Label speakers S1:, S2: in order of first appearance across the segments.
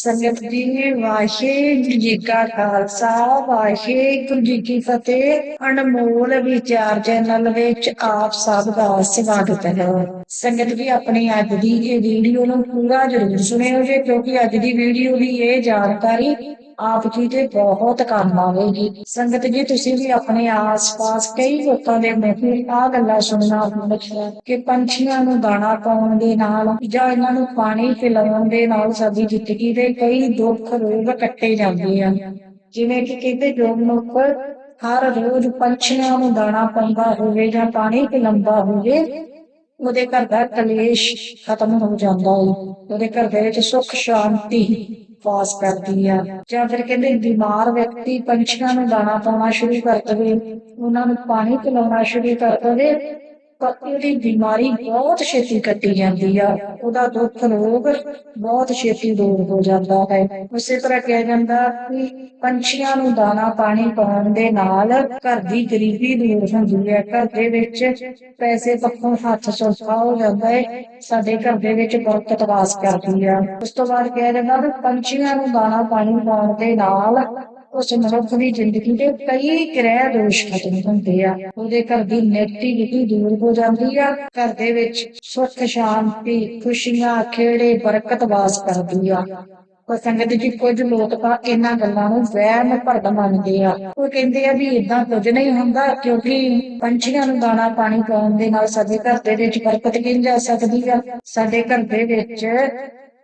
S1: ਸੰਗਤ ਜੀ, ਵਾਹਿਗੁਰੂ ਜੀ ਕਾ ਖਾਲਸਾ, ਵਾਹਿਗੁਰੂ ਜੀ ਕੀ ਫਤਿਹ। ਅਨਮੋਲ ਵਿਚਾਰ ਚੈਨਲ ਵਿੱਚ ਆਪ ਸਭ ਦਾ ਸਵਾਗਤ ਹੈ। ਸੰਗਤ ਜੀ, ਆਪਣੀ ਅੱਜ ਦੀ ਇਹ ਵੀਡੀਓ ਨੂੰ ਪੂਰਾ ਜ਼ਰੂਰ ਸੁਣਿਓ ਜੇ, ਕਿਉਂਕਿ ਅੱਜ ਦੀ ਵੀਡੀਓ ਦੀ ਇਹ ਜਾਣਕਾਰੀ ਆਪ ਜੀ ਦੇ ਬਹੁਤ ਕੰਮ ਆਵੇਗੀ। ਸੰਗਤ ਜੀ, ਤੁਸੀਂ ਵੀ ਆਪਣੇ ਆਸ-ਪਾਸ ਕਈ ਲੋਕਾਂ ਦੇ ਮੂੰਹੋਂ ਆ ਗੱਲਾਂ ਸੁਣਨਾ ਹੁੰਦਾ ਕਿ ਪੰਛੀਆਂ ਨੂੰ ਦਾਣਾ ਪਾਉਣ ਦੇ ਨਾਲ ਜਾਂ ਇਹਨਾਂ ਨੂੰ ਪਾਣੀ ਪਿਲਾਉਣ ਦੇ ਨਾਲ ਸਾਡੀ ਜ਼ਿੰਦਗੀ ਦੇ ਕਈ ਦੁੱਖ ਰੋਗ ਕੱਟੇ ਜਾਂਦੇ ਆ ਜਿਵੇਂ ਕਿ ਕਹਿੰਦੇ, ਜੋ ਮਨੁੱਖ ਹਰ ਰੋਜ਼ ਪੰਛੀਆਂ ਨੂੰ ਦਾਣਾ ਪਾਉਂਦਾ ਹੋਵੇ ਜਾਂ ਪਾਣੀ ਪਿਲਾਉਂਦਾ ਹੋਵੇ, ਉਹਦੇ ਘਰ ਦਾ ਕਲੇਸ਼ ਖਤਮ ਹੋ ਜਾਂਦਾ ਹੈ। ਉਹਦੇ ਘਰ ਦੇ ਵਿੱਚ ਸੁੱਖ, ਸ਼ਾਂਤੀ ਪਾਸ ਕਰਦੀ ਆ। ਜਾਂ ਫਿਰ ਕਹਿੰਦੇ ਬਿਮਾਰ ਵਿਅਕਤੀ ਪੰਛੀਆਂ ਨੂੰ ਦਾਣਾ ਪਾਉਣਾ ਸ਼ੁਰੂ ਕਰ ਦੇਵੇ, ਉਹਨਾਂ ਨੂੰ ਪਾਣੀ ਪਿਲਾਉਣਾ ਸ਼ੁਰੂ ਕਰ ਦੇਵੇ ਤਾਂ ਉਹਦੀ ਬਿਮਾਰੀ ਬਹੁਤ ਛੇਤੀ ਕੱਟੀ ਜਾਂਦੀ ਆ। ਉਹਦਾ ਦੁੱਖ ਰੋਗ ਬਹੁਤ ਛੇਤੀ ਦੂਰ ਹੋ ਜਾਂਦਾ ਹੈ। ਉਸੇ ਤਰ੍ਹਾਂ ਕਿਹਾ ਜਾਂਦਾ ਕਿ ਪੰਛੀਆਂ ਨੂੰ ਦਾਣਾ ਪਾਣੀ ਪਾਉਣ ਦੇ ਨਾਲ ਘਰ ਦੀ ਗਰੀਬੀ ਦੂਰ ਹੁੰਦੀ ਹੈ। ਘਰ ਦੇ ਵਿੱਚ ਪੈਸੇ ਪੱਖੋਂ ਹੱਥ ਸੌਖਾ ਹੋ ਜਾਂਦਾ ਹੈ। ਸਾਡੇ ਘਰ ਦੇ ਵਿੱਚ ਬਰਕਤ ਵਾਸ ਕਰਦੀ ਆ। ਉਸ ਤੋਂ ਬਾਅਦ ਕਿਹਾ ਜਾਂਦਾ ਪੰਛੀਆਂ ਨੂੰ ਦਾਣਾ ਪਾਣੀ ਪਾਉਣ ਦੇ ਨਾਲ ਉਸ ਮਨੁੱਖ ਦੀ ਜ਼ਿੰਦਗੀ ਦੇ ਕਈ ਗ੍ਰਹਿ ਦੋਸ਼ ਖਤਮ ਹੁੰਦੇ ਆ। ਉਹਦੇ ਘਰ ਦੀ ਨੈਗੇਟਿਵਿਟੀ ਦੂਰ ਹੋ ਜਾਂਦੀ ਆ। ਘਰ ਦੇ ਵਿੱਚ ਸੁੱਖ, ਸ਼ਾਂਤੀ, ਖੁਸ਼ੀਆਂ, ਖੇੜੇ, ਬਰਕਤ ਵਾਸ ਕਰਦੀ ਆ। ਪਰ ਸੰਗਤ ਜੀ, ਕੁਝ ਲੋਕ ਤਾਂ ਇਹਨਾਂ ਗੱਲਾਂ ਨੂੰ ਵਹਿਮ ਭਰਮ ਮੰਨਦੇ ਆ। ਉਹ ਕਹਿੰਦੇ ਆ ਵੀ ਇਦਾਂ ਕੁਝ ਨਹੀਂ ਹੁੰਦਾ ਕਿਉਂਕਿ ਪੰਛੀਆਂ ਨੂੰ ਦਾਣਾ ਪਾਣੀ ਪਾਉਣ ਦੇ ਨਾਲ ਸਾਡੇ ਘਰ ਦੇ ਵਿੱਚ ਬਰਕਤ ਕਿੰਝ ਜਾ ਸਕਦੀ ਆ। ਸਾਡੇ ਘਰ ਦੇ ਵਿੱਚ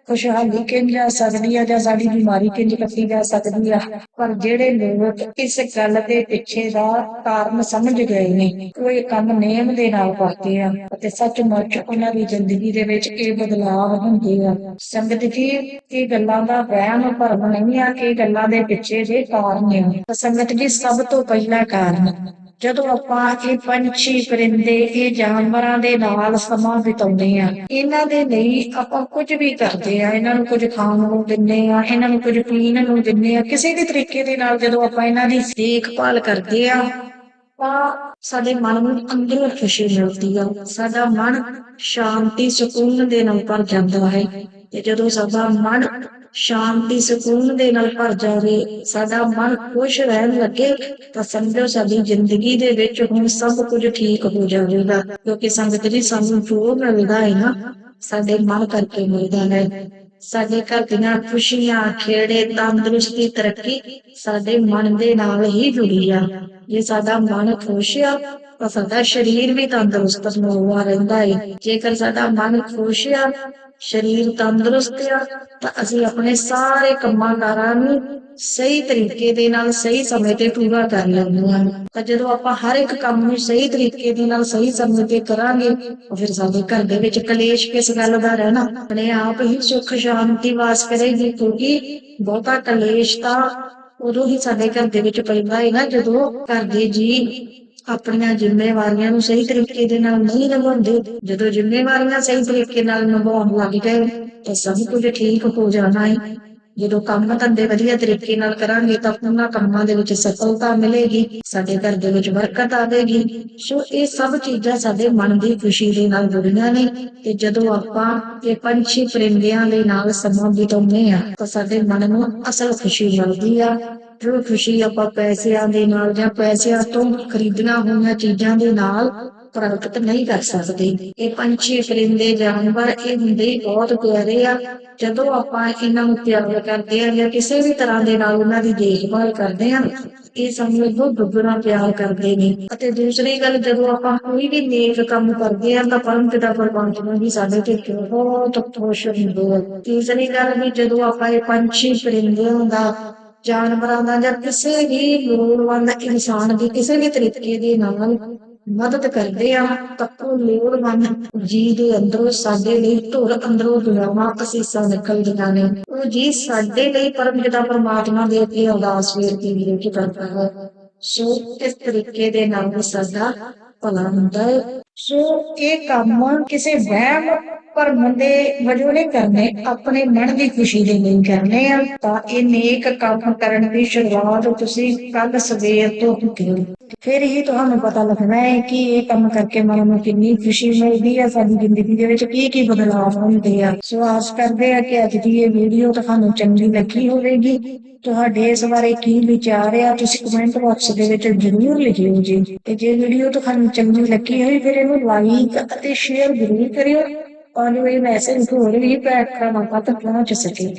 S1: ਖੁਸ਼ਹਾਲੀ ਕਿੰਝ ਜਾ ਸਕਦੀ ਆ ਜਾਂ ਸਾਡੀ ਬਿਮਾਰੀ ਕਿੰਝ ਕੱਟੀ ਜਾ ਸਕਦੀ ਆ। ਪਰ ਜਿਹੜੇ ਲੋਕ ਇਸ ਗੱਲ ਦੇ ਪਿੱਛੇ ਦਾ ਕਾਰਨ ਸਮਝ ਗਏ ਨੇ ਉਹ ਇਹ ਕੰਮ ਨੇਮ ਦੇ ਨਾਲ ਕਰਦੇ ਆ ਅਤੇ ਸੱਚਮੁੱਚ ਉਹਨਾਂ ਦੀ ਜ਼ਿੰਦਗੀ ਦੇ ਵਿੱਚ ਇਹ ਬਦਲਾਅ ਹੁੰਦੇ ਆ। ਸੰਗਤ ਜੀ, ਇਹ ਗੱਲਾਂ ਦਾ ਵਹਿਮ ਭਰਮ ਨਹੀਂ ਆ ਕਿ ਗੱਲਾਂ ਦੇ ਪਿੱਛੇ ਦੇ ਕਾਰਨ ਨੇ ਤਾਂ ਸੰਗਤ ਜੀ, ਸਭ ਤੋਂ ਪਹਿਲਾ ਕਾਰਨ ਜਦੋਂ ਆਪਾਂ ਇਹ ਪੰਛੀ ਪਰਿੰਦੇ, ਇਹ ਜਾਨਵਰਾਂ ਦੇ ਨਾਲ ਸਮਾਂ ਬਿਤਾਉਂਦੇ ਆ। ਇਹਨਾਂ ਦੇ ਲਈ ਆਪਾਂ ਕੁਝ ਵੀ ਕਰਦੇ ਆ, ਇਹਨਾਂ ਨੂੰ ਕੁਝ ਖਾਣ ਨੂੰ ਦਿੰਨੇ ਆ, ਇਹਨਾਂ ਨੂੰ ਕੁਝ ਪੀਣ ਨੂੰ ਦਿੰਨੇ ਆ। ਕਿਸੇ ਵੀ ਤਰੀਕੇ ਦੇ ਨਾਲ ਜਦੋਂ ਆਪਾਂ ਇਹਨਾਂ ਦੀ ਦੇਖਭਾਲ ਕਰਦੇ ਆ, ਤਾਂ ਸਾਡੇ ਮਨ ਨੂੰ ਅੰਦਰੋਂ ਖੁਸ਼ੀ ਮਿਲਦੀ ਆ। ਸਾਡਾ ਮਨ ਸ਼ਾਂਤੀ, ਸਕੂਨ ਦੇ ਨਾਲ ਭਰ ਜਾਂਦਾ ਹੈ। ਤੇ ਜਦੋਂ ਸਾਡਾ ਮਨ ਸ਼ਾਂਤੀ, ਸਕੂਨ ਦੇ ਨਾਲ ਭਰ ਜਾਵੇ, ਸਾਡਾ ਮਨ ਖੁਸ਼ ਰਹਿਣ ਲੱਗੇ, ਤਾਂ ਸਮਝੋ ਸਾਡੀ ਜ਼ਿੰਦਗੀ ਦੇ ਵਿੱਚ ਹੁਣ ਸਭ ਕੁਝ ਠੀਕ ਹੋ ਜਾਵੇਗਾ। ਕਿਉਂਕਿ ਸੰਗਤ ਜੀ, ਸਾਨੂੰ ਜੋ ਮਿਲਦਾ ਹੈ ਨਾ, ਸਾਡੇ ਮਨ ਕਰਕੇ ਮਿਲਦਾ ਹੈ। ਸਾਡੇ ਘਰ ਦੀਆਂ ਖੁਸ਼ੀਆਂ, ਖੇੜੇ, ਤੰਦਰੁਸਤੀ, ਤਰੱਕੀ ਸਾਡੇ ਮਨ ਦੇ ਨਾਲ ਹੀ ਜੁੜੀ ਆ। ਜੇ ਸਾਡਾ ਮਨ ਖੁਸ਼ ਆ, ਤਾਂ ਸਾਡਾ ਸਰੀਰ ਵੀ ਤੰਦਰੁਸਤ ਹੋਇਆ ਰਹਿੰਦਾ ਹੈ। ਜੇਕਰ ਸਾਡਾ ਮਨ ਖੁਸ਼ ਆ ਸਰੀਰ ਤੰਦਰੁਸਤ ਆ, ਤਾਂ ਅਸੀਂ ਆਪਣੇ ਸਾਰੇ ਕੰਮਾਂ ਕਾਰਾਂ ਨੂੰ ਸਹੀ ਤਰੀਕੇ ਦੇ ਨਾਲ, ਸਹੀ ਸਮੇਂ ਤੇ ਪੂਰਾ ਕਰ ਲੈਂਦੇ ਹਾਂ। ਤਾਂ ਜਦੋਂ ਆਪਾਂ ਹਰ ਇੱਕ ਕੰਮ ਨੂੰ ਸਹੀ ਤਰੀਕੇ ਦੇ ਨਾਲ, ਸਹੀ ਸਮੇਂ ਤੇ ਕਰਾਂਗੇ ਫਿਰ ਸਾਡੇ ਘਰ ਦੇ ਵਿੱਚ ਕਲੇਸ਼ ਕਿਸ ਗੱਲ ਦਾ ਰਹਿਣਾ ਆਪਣੇ ਆਪ ਹੀ ਸੁੱਖ ਸ਼ਾਂਤੀ ਵਾਸ ਕਰੇਗੀ, ਕਿਉਂਕਿ ਬਹੁਤਾ ਕਲੇਸ਼ ਤਾਂ ਉਦੋਂ ਹੀ ਸਾਡੇ ਘਰ ਦੇ ਵਿੱਚ ਪੈਂਦਾ ਹੈ ਨਾ, ਜਦੋਂ ਘਰ ਦੇ ਜੀ ਆਪਣੀਆਂ ਜ਼ਿੰਮੇਵਾਰੀਆਂ ਨੂੰ ਸਹੀ ਤਰੀਕੇ ਦੇ ਨਾਲ ਨਹੀਂ ਨਿਭਾਉਂਦੇ, ਜਦੋਂ ਜ਼ਿੰਮੇਵਾਰੀਆਂ ਸਹੀ ਤਰੀਕੇ ਨਾਲ ਨਿਭਾਉਣ ਲੱਗ ਗਏ ਤਾਂ ਸਭ ਕੁਝ ਠੀਕ ਹੋ ਜਾਣਾ ਹੈ ਜਦੋਂ ਕੰਮ ਧੰਦੇ ਵਧੀਆ ਤਰੀਕੇ ਨਾਲ ਕਰਾਂਗੇ, ਤਾਂ ਉਹਨਾਂ ਕੰਮਾਂ ਦੇ ਵਿੱਚ ਸਫਲਤਾ ਮਿਲੇਗੀ, ਸਾਡੇ ਘਰ ਦੇ ਵਿੱਚ ਬਰਕਤ ਆਵੇਗੀ। ਸੋ ਇਹ ਸਭ ਚੀਜ਼ਾਂ ਸਾਡੇ ਮਨ ਦੀ ਖੁਸ਼ੀ ਦੇ ਨਾਲ ਜੁੜੀਆਂ ਨੇ, ਤੇ ਜਦੋਂ ਆਪਾਂ ਇਹ ਪੰਛੀ ਪਰਿੰਦਿਆਂ ਦੇ ਨਾਲ ਸਮਾਂ ਬਿਤਾਉਂਦੇ ਆ ਤਾਂ ਸਾਡੇ ਮਨ ਨੂੰ ਅਸਲ ਖੁਸ਼ੀ ਮਿਲਦੀ ਆ। ਖੁਸ਼ੀ ਆਪਾਂ ਪੈਸਿਆਂ ਦੇ ਨਾਲ ਜਾਂ ਪੈਸਿਆਂ ਤੋਂ ਖਰੀਦਣਾ ਹੋਈਆਂ ਚੀਜ਼ਾਂ ਦੇ ਨਾਲ ਪ੍ਰਾਪਤ ਨਹੀਂ ਕਰ ਸਕਦੇ। ਇਹ ਪੰਛੀ ਪਰਿੰਦੇ ਜਾਨਵਰ, ਇਹ ਹੁੰਦੇ ਹੀ ਬਹੁਤ ਪਿਆਰੇ ਆ। ਜਦੋਂ ਆਪਾਂ ਇਹਨਾਂ ਨੂੰ ਪਿਆਰ ਕਰਦੇ ਆ ਜਾਂ ਕਿਸੇ ਵੀ ਤਰ੍ਹਾਂ ਦੇ ਨਾਲ ਉਹਨਾਂ ਦੀ ਦੇਖਭਾਲ ਕਰਦੇ ਆ, ਇਹ ਸਾਨੂੰ ਬਹੁਤ ਦੁੱਗਣਾ ਪਿਆਰ ਕਰਦੇ ਨੇ। ਅਤੇ ਦੂਸਰੀ ਗੱਲ, ਜਦੋਂ ਆਪਾਂ ਕੋਈ ਵੀ ਨੇਕ ਕੰਮ ਕਰਦੇ ਆ, ਤਾਂ ਪਰਮ ਪਿਤਾ ਪਰਮਾਤਮਾ ਵੀ ਸਾਡੇ ਤੇ ਬਹੁਤ ਖੁਸ਼ ਹੁੰਦੇ ਆ। ਤੀਸਰੀ ਗੱਲ ਵੀ ਜਦੋਂ ਆਪਾਂ ਇਹ ਪੰਛੀ ਪਰਿੰਦਿਆਂ ਦਾ ਜਾਨਵਰਾਂ ਦਾ ਜਾਂ ਕਿਸੇ ਵੀ ਲੋੜਵੰਦ ਇਨਸਾਨ ਦੀ ਕਿਸੇ ਵੀ ਤਰੀਕੇ ਦੇ ਨਾਲ ਮਦਦ ਕਰਦੇ ਆ, ਤਾਂ ਲੋੜਵੰਦ ਜੀ ਦੇ ਅੰਦਰੋਂ ਸਾਡੇ ਲਈ ਧੁਰ ਅੰਦਰੋਂ ਦੁਆਵਾਂ ਅਸੀਸਾਂ ਨਿਕਲਦੀਆਂ ਨੇ। ਉਹ ਜੀ ਸਾਡੇ ਲਈ ਪਰਮ ਪਰਮਪਿਤਾ ਪਰਮਾਤਮਾ ਦੇ ਅੱਗੇ ਅਰਦਾਸ ਬੇਨਤੀ ਵੀ ਕਰਦਾ ਹੈ। ਸੋ ਇਸ ਤਰੀਕੇ ਦੇ ਨਾਲ ਸਾਡਾ ਭਲਾ ਹੁੰਦਾ ਹੈ। ਸੋ ਇਹ ਕੰਮ ਕਿਸੇ ਵਹਿਮ ਭਰਮ ਦੇ ਵਜੋਂ ਨਹੀਂ ਕਰਨੇ, ਆਪਣੇ ਮਨ ਦੀ ਖੁਸ਼ੀ ਦੇ ਲਈ ਕਰਨੇ ਆ। ਤਾਂ ਇਹ ਨੇਕ ਕੰਮ ਕਰਨ ਦੀ ਸ਼ੁਰੂਆਤ ਤੁਸੀਂ ਕੱਲ ਸਵੇਰ ਤੋਂ ਕਰੋ ਫਿਰ ਹੀ ਤੁਹਾਨੂੰ ਪਤਾ ਲੱਗਣਾ ਹੈ ਕਿ ਇਹ ਕੰਮ ਕਰਕੇ ਮਨ ਨੂੰ ਕਿੰਨੀ ਖੁਸ਼ੀ ਮਿਲਦੀ ਹੈ, ਸਾਡੀ ਜ਼ਿੰਦਗੀ ਦੇ ਵਿੱਚ ਕੀ ਕੀ ਬਦਲਾਅ ਹੁੰਦੇ ਆ। ਸੋ ਆਸ ਕਰਦੇ ਆ ਕਿ ਅੱਜ ਦੀ ਇਹ ਵੀਡੀਓ ਤੁਹਾਨੂੰ ਚੰਗੀ ਲੱਗੀ ਹੋਵੇਗੀ। ਤੁਹਾਡੇ ਇਸ ਬਾਰੇ ਕੀ ਵਿਚਾਰ ਆ, ਤੁਸੀਂ ਕਮੈਂਟ ਬਾਕਸ ਦੇ ਵਿੱਚ ਜ਼ਰੂਰ ਲਿਖਿਓ ਜੀ। ਤੇ ਜੇ ਵੀਡੀਓ ਤੁਹਾਨੂੰ ਚੰਗੀ ਲੱਗੀ ਹੋਈ, ਫਿਰ ਇਹਨੂੰ ਲਾਈਕ ਅਤੇ ਸ਼ੇਅਰ ਜ਼ਰੂਰ ਕਰਿਓ, ਤਾਂ ਇਹ ਮੈਸੇਜ ਹੋਰ ਵੀ ਪਲੇਟਫਾਰਮਾਂ ਤੱਕ ਪਹੁੰਚ ਸਕੇ।